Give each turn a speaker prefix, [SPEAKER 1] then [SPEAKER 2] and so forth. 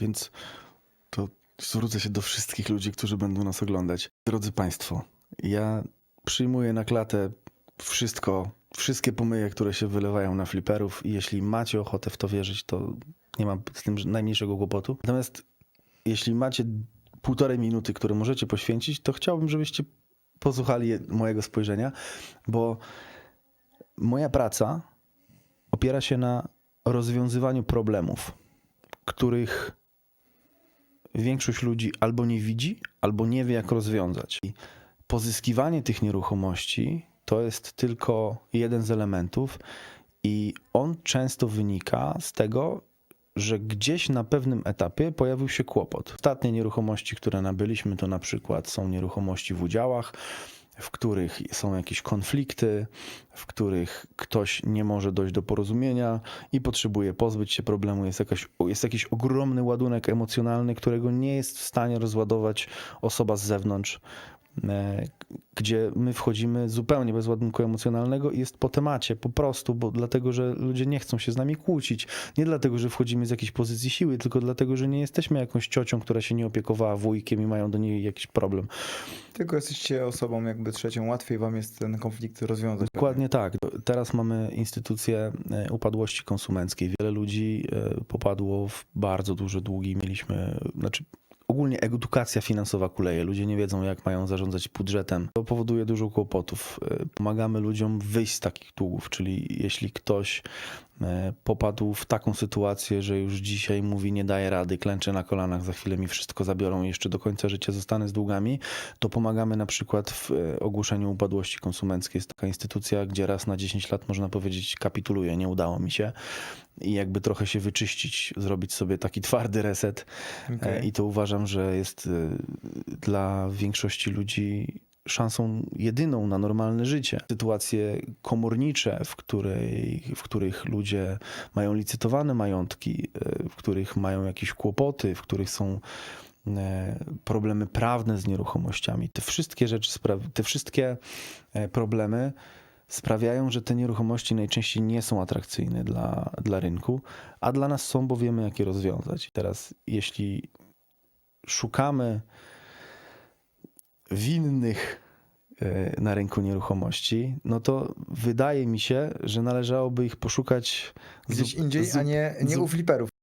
[SPEAKER 1] Więc to zwrócę się do wszystkich ludzi, którzy będą nas oglądać. Drodzy Państwo, ja przyjmuję na klatę wszystko, wszystkie pomyje, które się wylewają na fliperów i jeśli macie ochotę w to wierzyć, to nie mam z tym najmniejszego kłopotu. Natomiast jeśli macie półtorej minuty, które możecie poświęcić, to chciałbym, żebyście posłuchali mojego spojrzenia, bo moja praca opiera się na rozwiązywaniu problemów, których większość ludzi albo nie widzi, albo nie wie, jak rozwiązać. I pozyskiwanie tych nieruchomości to jest tylko jeden z elementów, i on często wynika z tego, że gdzieś na pewnym etapie pojawił się kłopot. Ostatnie nieruchomości, które nabyliśmy, to na przykład są nieruchomości w udziałach, w których są jakieś konflikty, w których ktoś nie może dojść do porozumienia i potrzebuje pozbyć się problemu. Jest, jakaś, jest jakiś ogromny ładunek emocjonalny, którego nie jest w stanie rozładować osoba z zewnątrz, gdzie my wchodzimy zupełnie bez ładunku emocjonalnego i jest po temacie, po prostu, bo dlatego, że ludzie nie chcą się z nami kłócić. Nie dlatego, że wchodzimy z jakiejś pozycji siły, tylko dlatego, że nie jesteśmy jakąś ciocią, która się nie opiekowała wujkiem i mają do niej jakiś problem.
[SPEAKER 2] Tylko jesteście osobą jakby trzecią, łatwiej wam jest ten konflikt rozwiązać.
[SPEAKER 1] Dokładnie tak. Teraz mamy instytucję e, upadłości konsumenckiej. Wiele ludzi e, popadło w bardzo duże długi. Mieliśmy, znaczy ogólnie edukacja finansowa kuleje. Ludzie nie wiedzą, jak mają zarządzać budżetem. To powoduje dużo kłopotów. E, Pomagamy ludziom wyjść z takich długów, czyli jeśli ktoś popadł w taką sytuację, że już dzisiaj mówi nie daje rady, klęczę na kolanach, za chwilę mi wszystko zabiorą i jeszcze do końca życia zostanę z długami, to pomagamy na przykład w e, ogłoszeniu upadłości konsumenckiej. Jest taka instytucja, gdzie raz na 10 lat można powiedzieć kapituluję, nie udało mi się i jakby trochę się wyczyścić, zrobić sobie taki twardy reset. E, i to uważam, że jest e, dla większości ludzi szansą jedyną na normalne życie. Sytuacje komornicze, w, której, w których ludzie mają licytowane majątki, e, w których mają jakieś kłopoty, w których są e, problemy prawne z nieruchomościami. Te wszystkie rzeczy, te wszystkie e, problemy sprawiają, że te nieruchomości najczęściej nie są atrakcyjne dla, dla rynku, a dla nas są, bo wiemy, jak je rozwiązać. Teraz, jeśli szukamy winnych na rynku nieruchomości, no to wydaje mi się, że należałoby ich poszukać
[SPEAKER 2] Gdzieś indziej, a nie, nie u fliperów.